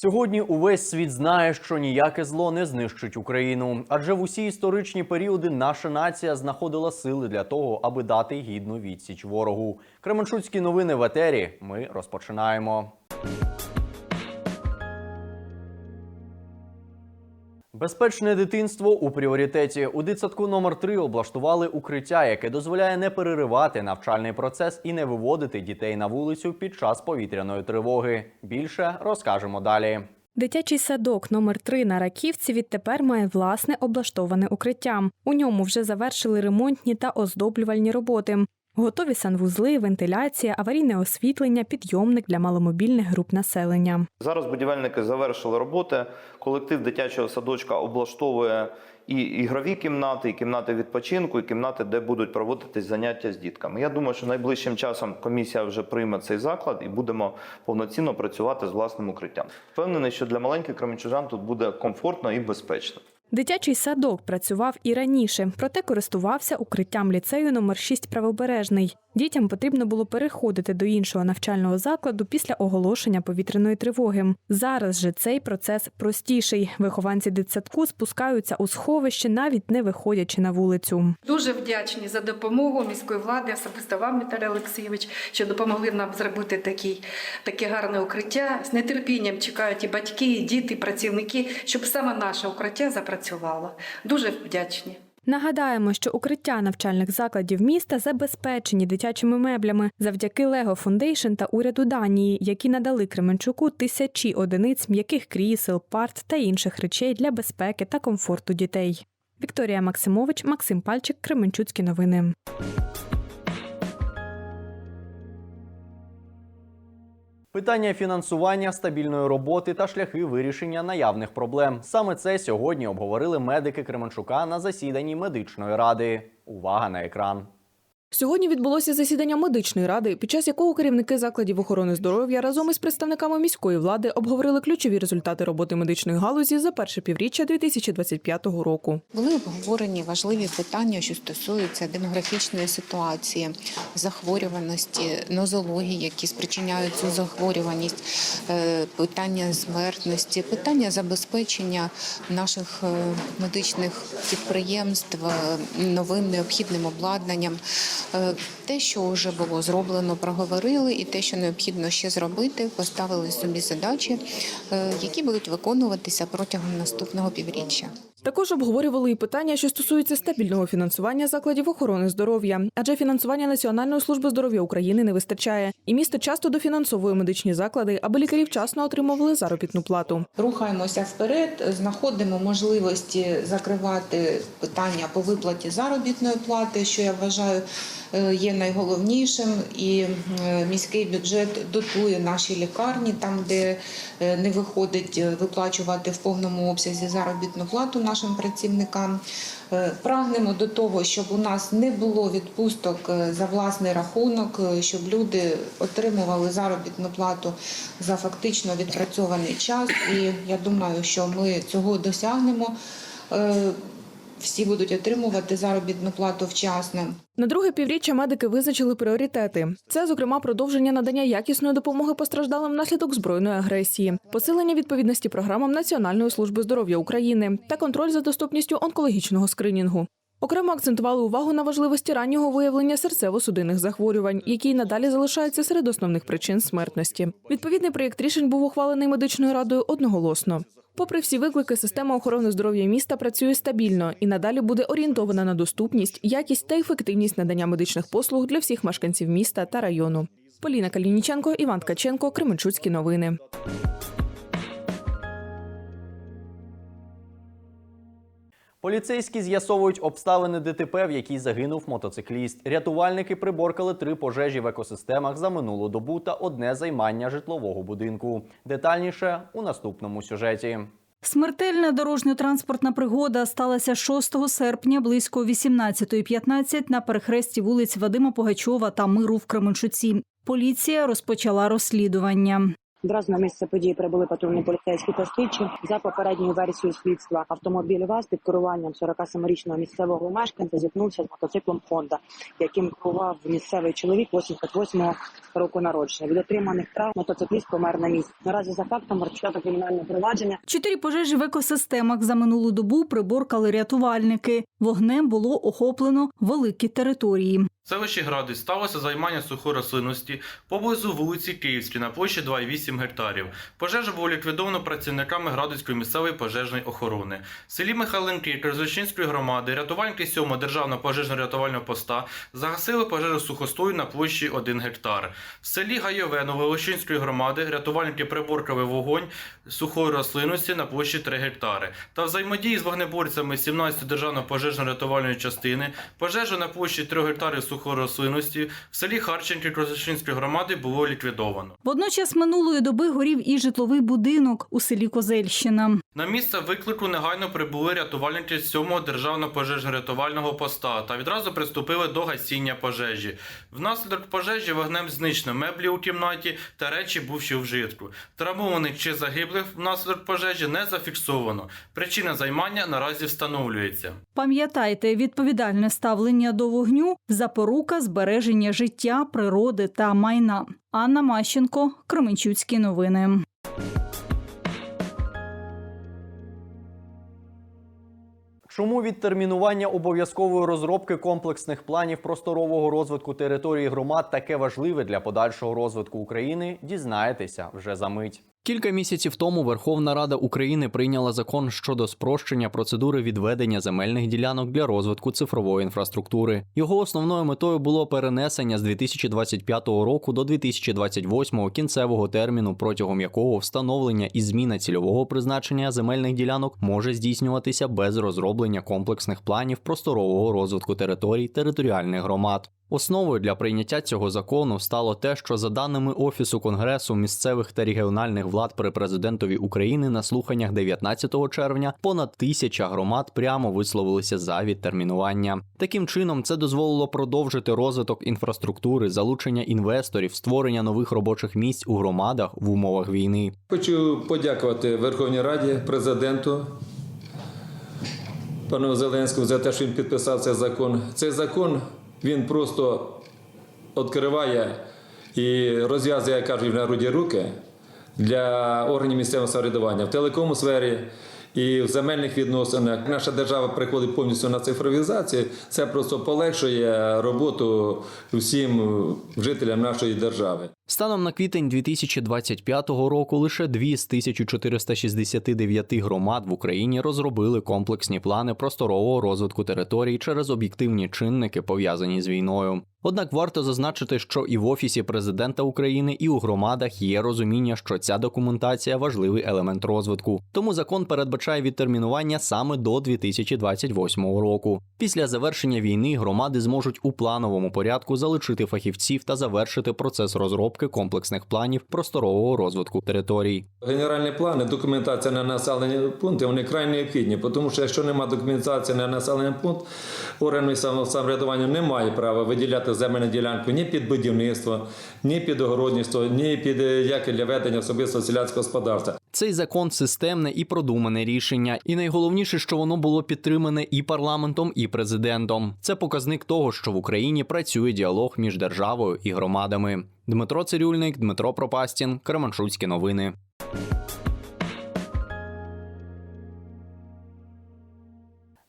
Сьогодні увесь світ знає, що ніяке зло не знищить Україну, адже в усі історичні періоди наша нація знаходила сили для того, аби дати гідну відсіч ворогу. Кременчуцькі новини в етері. Ми розпочинаємо. Безпечне дитинство у пріоритеті. У дитсадку номер 3 облаштували укриття, яке дозволяє не переривати навчальний процес і не виводити дітей на вулицю під час повітряної тривоги. Більше розкажемо далі. Дитячий садок номер 3 на Раківці відтепер має власне облаштоване укриття. У ньому вже завершили ремонтні та оздоблювальні роботи. Готові санвузли, вентиляція, аварійне освітлення, підйомник для маломобільних груп населення. Зараз будівельники завершили роботи. Колектив дитячого садочка облаштовує і ігрові кімнати, і кімнати відпочинку, і кімнати, де будуть проводитись заняття з дітками. Я думаю, що найближчим часом комісія вже прийме цей заклад і будемо повноцінно працювати з власним укриттям. Впевнений, що для маленьких кременчужан тут буде комфортно і безпечно. Дитячий садок працював і раніше, проте користувався укриттям ліцею номер 6 правобережний. Дітям потрібно було переходити до іншого навчального закладу після оголошення повітряної тривоги. Зараз же цей процес простіший. Вихованці дитсадку спускаються у сховище, навіть не виходячи на вулицю. Дуже вдячні за допомогу міської влади, особисто вам, Віталій Олексійович, що допомогли нам зробити такий, таке гарне укриття. З нетерпінням чекають і батьки, і діти, і працівники, щоб саме наше укриття запрацювало. Дуже вдячні. Нагадаємо, що укриття навчальних закладів міста забезпечені дитячими меблями завдяки Lego Foundation та уряду Данії, які надали Кременчуку тисячі одиниць м'яких крісел, парт та інших речей для безпеки та комфорту дітей. Вікторія Максимович, Максим Пальчик, Кременчуцькі новини. Питання фінансування, стабільної роботи та шляхи вирішення наявних проблем. Саме це сьогодні обговорили медики Кременчука на засіданні медичної ради. Увага на екран. Сьогодні відбулося засідання медичної ради, під час якого керівники закладів охорони здоров'я разом із представниками міської влади обговорили ключові результати роботи медичної галузі за перше півріччя 2025 року. Були обговорені важливі питання, що стосуються демографічної ситуації, захворюваності, нозології, які спричиняють цю захворюваність, е, питання смертності, питання забезпечення наших е, медичних підприємств е, новим необхідним обладнанням. Е, Те, що вже було зроблено, проговорили, і те, що необхідно ще зробити, поставили собі задачі, е, які будуть виконуватися протягом наступного півріччя. Також обговорювали і питання, що стосуються стабільного фінансування закладів охорони здоров'я, адже фінансування Національної служби здоров'я України не вистачає, і місто часто дофінансовує медичні заклади, аби лікарі вчасно отримували заробітну плату. Рухаємося вперед, знаходимо можливості закривати питання по виплаті заробітної плати, що я вважаю е, є найголовнішим. І міський бюджет дотує наші лікарні, там де е, не виходить е, виплачувати в повному обсязі заробітну плату нашим працівникам. Е, Прагнемо до того, щоб у нас не було відпусток е, за власний рахунок, е, щоб люди отримували заробітну плату за фактично відпрацьований час. І я думаю, що ми цього досягнемо. Всі будуть отримувати заробітну плату вчасно. На друге півріччя медики визначили пріоритети. Це, зокрема, продовження надання якісної допомоги постраждалим внаслідок збройної агресії, посилення відповідності програмам Національної служби здоров'я України та контроль за доступністю онкологічного скринінгу. Окремо акцентували увагу на важливості раннього виявлення серцево-судинних захворювань, які й надалі залишаються серед основних причин смертності. Відповідний проєкт рішень був ухвалений медичною радою одноголосно. Попри всі виклики, система охорони здоров'я міста працює стабільно і надалі буде орієнтована на доступність, якість та ефективність надання медичних послуг для всіх мешканців міста та району. Поліна Калініченко, Іван Ткаченко, Кременчуцькі новини. Поліцейські з'ясовують обставини ДТП, в якій загинув мотоцикліст. Рятувальники приборкали три пожежі в екосистемах за минулу добу та одне займання житлового будинку. Детальніше у наступному сюжеті. Смертельна дорожньо-транспортна пригода сталася 6 серпня близько 18.15 на перехресті вулиць Вадима Погачова та Миру в Кременчуці. Поліція розпочала розслідування. Одразу на місце події прибули патрульні поліцейські та слідчі. За попередньою версією слідства автомобіль ВАЗ під керуванням 47-річного місцевого мешканця зіткнувся з мотоциклом Honda, яким керував місцевий чоловік 88-го року народження. Від отриманих травм мотоцикліст помер на місці. Наразі за фактом розпочато кримінальне провадження. Чотири пожежі в екосистемах за минулу добу приборкали рятувальники. Вогнем було охоплено великі території. Селищі Гради сталося займання сухої рослинності поблизу вулиці Київській на площі 2,8 гектарів. Пожежа була ліквідована працівниками Градицької місцевої пожежної охорони. В селі Михайлинки Керзочинської громади рятувальники 7-го державного пожежно-рятувального поста загасили пожежу сухостою на площі 1 гектар. В селі Гайове Новолощинської громади рятувальники приборкали вогонь сухої рослинності на площі 3 гектари. Та взаємодії з вогнеборцями 17-ї державної пожежно-рятувальної частини пожежу на площі 3 гектарів сухої рослинності в селі Харченки Крозачинської громади було ліквідовано. Водночас минулої доби горів і житловий будинок у селі Козельщина. На місце виклику негайно прибули рятувальники 7-го державного пожежно-рятувального поста та відразу приступили до гасіння пожежі. Внаслідок пожежі вогнем знищено меблі у кімнаті та речі бувші в житку. Травмованих чи загиблих внаслідок пожежі не зафіксовано. Причина займання наразі встановлюється. Пам'ятайте, відповідальне ставлення до вогню запорука збереження життя, природи та майна. Анна Мащенко, Кременчуцькі новини. Чому відтермінування обов'язкової розробки комплексних планів просторового розвитку території громад таке важливе для подальшого розвитку України? Дізнаєтеся вже за мить. Кілька місяців тому Верховна Рада України прийняла закон щодо спрощення процедури відведення земельних ділянок для розвитку цифрової інфраструктури. Його основною метою було перенесення з 2025 року до 2028 кінцевого терміну, протягом якого встановлення і зміна цільового призначення земельних ділянок може здійснюватися без розроблення комплексних планів просторового розвитку територій територіальних громад. Основою для прийняття цього закону стало те, що за даними Офісу Конгресу місцевих та регіональних влад при президентові України на слуханнях 19 червня понад тисяча громад прямо висловилися за відтермінування. Таким чином, це дозволило продовжити розвиток інфраструктури, залучення інвесторів, створення нових робочих місць у громадах в умовах війни. Хочу подякувати Верховній Раді, президенту пану Зеленському за те, що він підписав цей закон. Цей закон він просто відкриває і розв'язує, як кажуть, в народі руки для органів місцевого самоврядування в телекому сфері. І в земельних відносинах наша держава приходить повністю на цифровізацію. Це просто полегшує роботу всім жителям нашої держави. Станом на квітень 2025 року лише дві з 1469 громад в Україні розробили комплексні плани просторового розвитку територій через об'єктивні чинники, пов'язані з війною. Однак варто зазначити, що і в офісі президента України, і у громадах є розуміння, що ця документація важливий елемент розвитку. Тому закон передбачає відтермінування саме до 2028 року. Після завершення війни громади зможуть у плановому порядку залучити фахівців та завершити процес розробки комплексних планів просторового розвитку територій. Генеральні плани, документація на населені пункти, вони край необхідні, тому що якщо немає документації на населений пункт, орган місцевого самоврядування не має права виділяти земельну ділянку ні під будівництво, ні під огородництво, ні під е, як для ведення особистого селянського господарства. Цей закон системне і продумане рішення, і найголовніше, що воно було підтримане і парламентом, і президентом. Це показник того, що в Україні працює діалог між державою і громадами. Дмитро Цирюльник, Дмитро Пропастін, Кременчуцькі новини.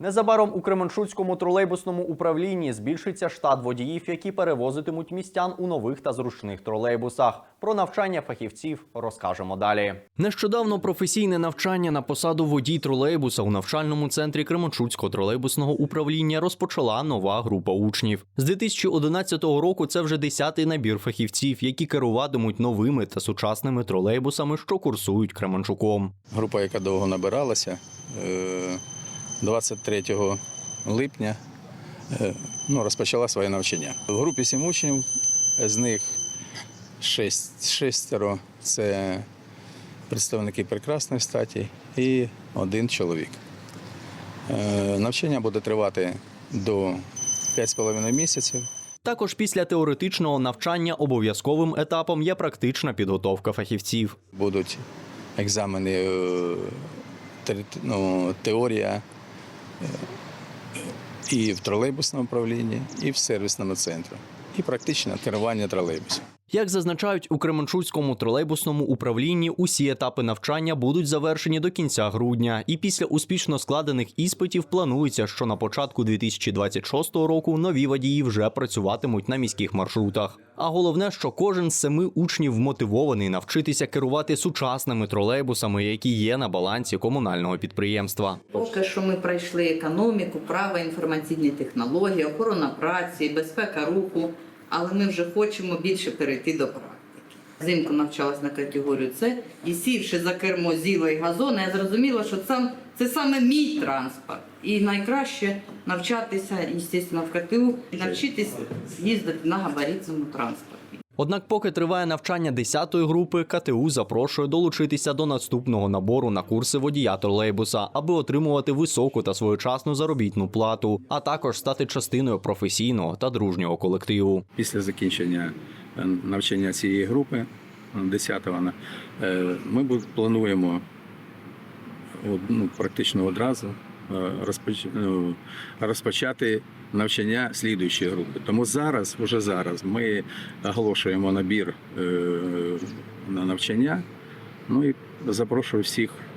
Незабаром у Кременчуцькому тролейбусному управлінні збільшиться штат водіїв, які перевозитимуть містян у нових та зручних тролейбусах. Про навчання фахівців розкажемо далі. Нещодавно професійне навчання на посаду водій тролейбуса у навчальному центрі Кременчуцького тролейбусного управління розпочала нова група учнів. З 2011 року це вже десятий набір фахівців, які керуватимуть новими та сучасними тролейбусами, що курсують Кременчуком. Група, яка довго набиралася, е, 23 липня е, ну, розпочала своє навчання. В групі сім учнів, з них шесть, шестеро це представники прекрасної статі і один чоловік. Е, Навчання буде тривати до 5,5 місяців. Також після теоретичного навчання обов'язковим етапом є практична підготовка фахівців. Будуть екзамени, е, ну, теорія і в тролейбусному управлінні, і в сервісному центрі, і практичне керування тролейбусом. Як зазначають у Кременчуцькому тролейбусному управлінні, усі етапи навчання будуть завершені до кінця грудня, і після успішно складених іспитів планується, що на початку 2026 року нові водії вже працюватимуть на міських маршрутах. А головне, що кожен з семи учнів мотивований навчитися керувати сучасними тролейбусами, які є на балансі комунального підприємства. Поки що ми пройшли економіку, право, інформаційні технології, охорона праці, безпека руху, але ми вже хочемо більше перейти до практики. Зимку навчалась на категорію С і сівши за кермо зіла і газона, я зрозуміла, що це, це саме мій транспорт. І найкраще навчатися, звісно, в КТУ, навчитись їздити на габаритному транспорті. Однак, поки триває навчання 10-ї групи, КТУ запрошує долучитися до наступного набору на курси водія тролейбуса, аби отримувати високу та своєчасну заробітну плату, а також стати частиною професійного та дружнього колективу. Після закінчення е, навчання цієї групи, 10-го, е, ми плануємо ну, практично одразу е, розпочати навчання слідуючої групи. Тому зараз, вже зараз, ми оголошуємо набір е, на навчання. Ну і запрошую всіх е,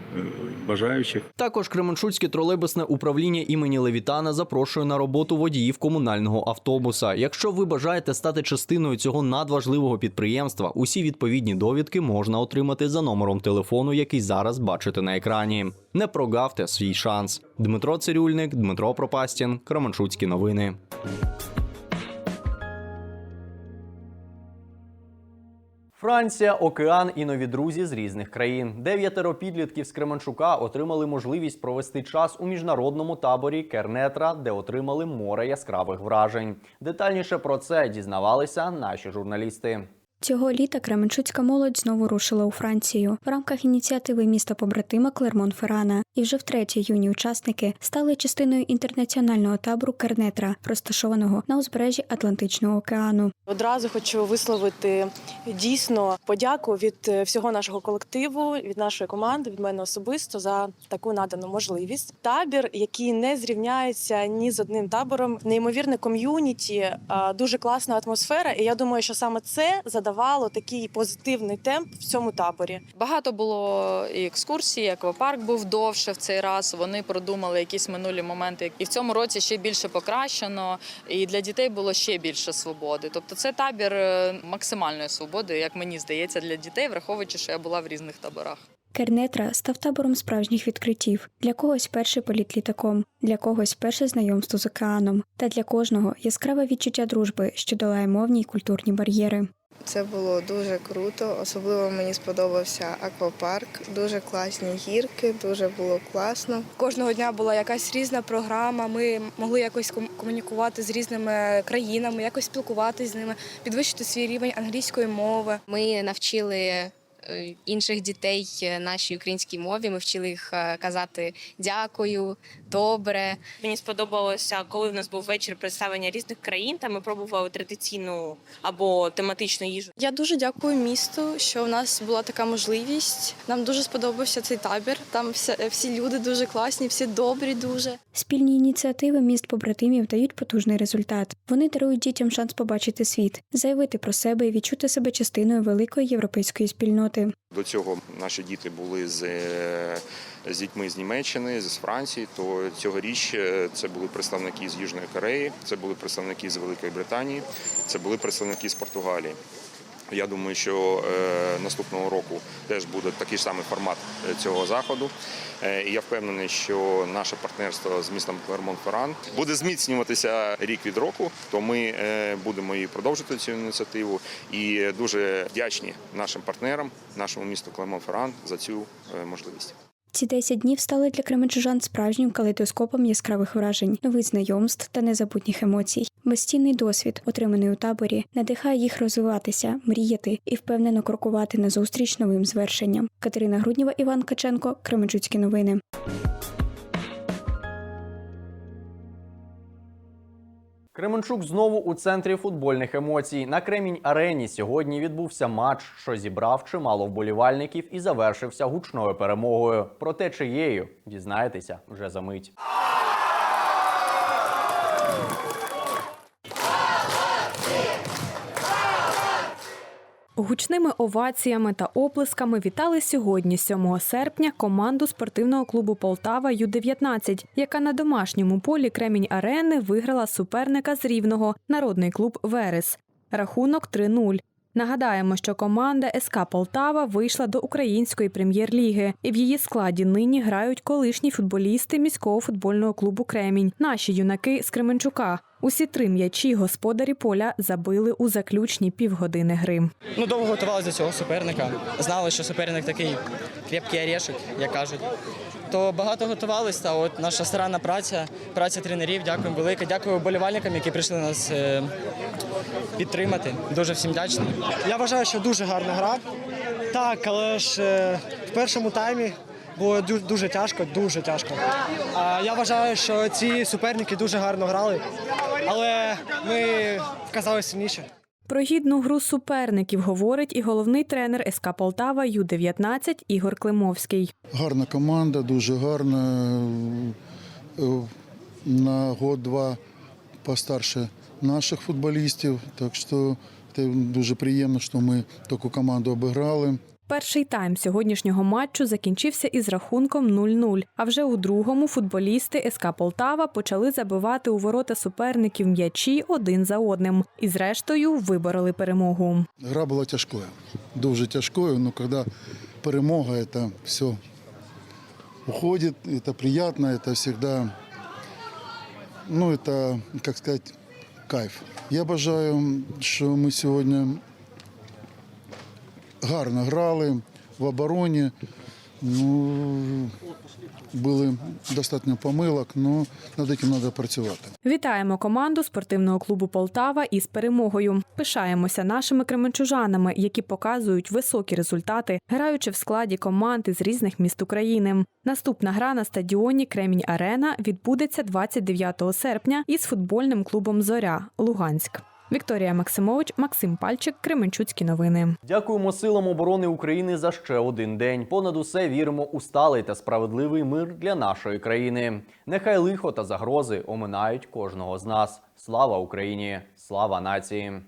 бажаючих Також Кременчуцьке тролейбусне управління імені Левітана запрошує на роботу водіїв комунального автобуса. Якщо ви бажаєте стати частиною цього надважливого підприємства, усі відповідні довідки можна отримати за номером телефону, який зараз бачите на екрані. Не прогавте свій шанс. Дмитро Цирюльник, Дмитро Пропастін, Кременчуцькі новини. Франція, океан і нові друзі з різних країн. Дев'ятеро підлітків з Кременчука отримали можливість провести час у міжнародному таборі Кернетра, де отримали море яскравих вражень. Детальніше про це дізнавалися наші журналісти. Цього літа Кременчуцька молодь знову рушила у Францію в рамках ініціативи міста побратима Клермон-Феррана. І вже втретє юні учасники стали частиною інтернаціонального табору Кернетра, розташованого на узбережжі Атлантичного океану. Одразу хочу висловити дійсно подяку від е, всього нашого колективу, від нашої команди, від мене особисто за таку надану можливість. Табір, який не зрівняється ні з одним табором, неймовірне ком'юніті, дуже класна атмосфера. І я думаю, що саме це задавало такий позитивний темп в цьому таборі. Багато було і екскурсій, аквапарк був довше в цей раз. Вони продумали якісь минулі моменти. І в цьому році ще більше покращено. І для дітей було ще більше свободи. Тобто, це табір е, максимальної свободи, як мені здається, для дітей, враховуючи, що я була в різних таборах. Кернетра став табором справжніх відкриттів. Для когось перший політ літаком, для когось перше знайомство з океаном, та для кожного яскраве відчуття дружби, що долає мовні й культурні бар'єри. Це було дуже круто. Особливо мені сподобався аквапарк. Дуже класні гірки, дуже було класно. Кожного дня була якась різна програма. Ми могли якось комунікувати з різними країнами, якось спілкуватися з ними, підвищити свій рівень англійської мови. Ми навчили інших дітей е, нашій українській мові. Ми вчили їх е, казати дякую, добре. Мені сподобалося, коли в нас був вечір представлення різних країн, та ми пробували традиційну або тематичну їжу. Я дуже дякую місту, що в нас була така можливість. Нам дуже сподобався цей табір. Там всі, всі люди дуже класні, всі добрі, дуже. Спільні ініціативи міст побратимів дають потужний результат. Вони дарують дітям шанс побачити світ, заявити про себе і відчути себе частиною великої європейської спільноти. До цього наші діти були з, е, з дітьми з Німеччини, з Франції. То цьогоріч е, це були представники з Южної Кореї, це були представники з Великої Британії, це були представники з Португалії. Я думаю, що е, наступного року теж буде такий ж самий формат е, цього заходу. Е, і я впевнений, що наше партнерство з містом Клермон-Ферран буде зміцнюватися рік від року. То ми будемо і продовжити цю ініціативу. І дуже вдячні нашим партнерам, нашому місту Клермон-Ферран за цю можливість. Ці 10 днів стали для кременчужан справжнім калейдоскопом яскравих вражень, нових знайомств та незабутніх емоцій. Безцінний досвід, отриманий у таборі, надихає їх розвиватися, мріяти і впевнено крокувати назустріч новим звершенням. Катерина Грудніва, Іван Каченко, Кременчуцькі новини. Кременчук знову у центрі футбольних емоцій. На Кремінь Арені сьогодні відбувся матч, що зібрав чимало вболівальників і завершився гучною перемогою. Проте чиєю дізнаєтеся вже за мить. Гучними оваціями та оплесками вітали сьогодні, 7 серпня, команду спортивного клубу Полтава Ю-19, яка на домашньому полі Кремінь Арени виграла суперника з Рівного народний клуб Верес. Рахунок 3-0. Нагадаємо, що команда СК Полтава вийшла до української прем'єр-ліги, і в її складі нині грають колишні футболісти міського футбольного клубу Кремінь, наші юнаки з Кременчука. Усі три м'ячі господарі поля забили у заключні півгодини гри. Ну, довго готувалися до цього суперника. Знали, що суперник такий крепкий орешек, як кажуть. То багато готувалися, та от наша старанна праця, праця тренерів, дякую велике. Дякую вболівальникам, які прийшли нас е, підтримати. Дуже всім вдячний. Я вважаю, що дуже гарна гра. Так, але ж е, в першому таймі було ду- дуже тяжко, дуже тяжко. Я вважаю, що ці суперники дуже гарно грали, але ми вказали сильніше. Про гідну гру суперників говорить і головний тренер СК Полтава Ю-19 Ігор Климовський. Гарна команда, дуже гарна. Е, На год-два постарше наших футболістів. Так що це дуже приємно, що ми таку команду обіграли. Перший тайм сьогоднішнього матчу закінчився із рахунком 0-0. А вже у другому футболісти СК Полтава почали забивати у ворота суперників м'ячі один за одним. І зрештою вибороли перемогу. Гра була тяжкою, дуже тяжкою, але коли перемога, це все уходить, це приємно, це завжди, ну, це, як сказати, кайф. Я бажаю, що ми сьогодні гарно грали в обороні. Ну, були достатньо помилок, але над цим треба працювати. Вітаємо команду спортивного клубу Полтава із перемогою. Пишаємося нашими кременчужанами, які показують високі результати, граючи в складі команд із різних міст України. Наступна гра на стадіоні Кремінь Арена відбудеться 29 серпня із футбольним клубом Зоря Луганськ. Вікторія Максимович, Максим Пальчик, Кременчуцькі новини. Дякуємо силам оборони України за ще один день. Понад усе віримо у сталий та справедливий мир для нашої країни. Нехай лихо та загрози оминають кожного з нас. Слава Україні! Слава нації!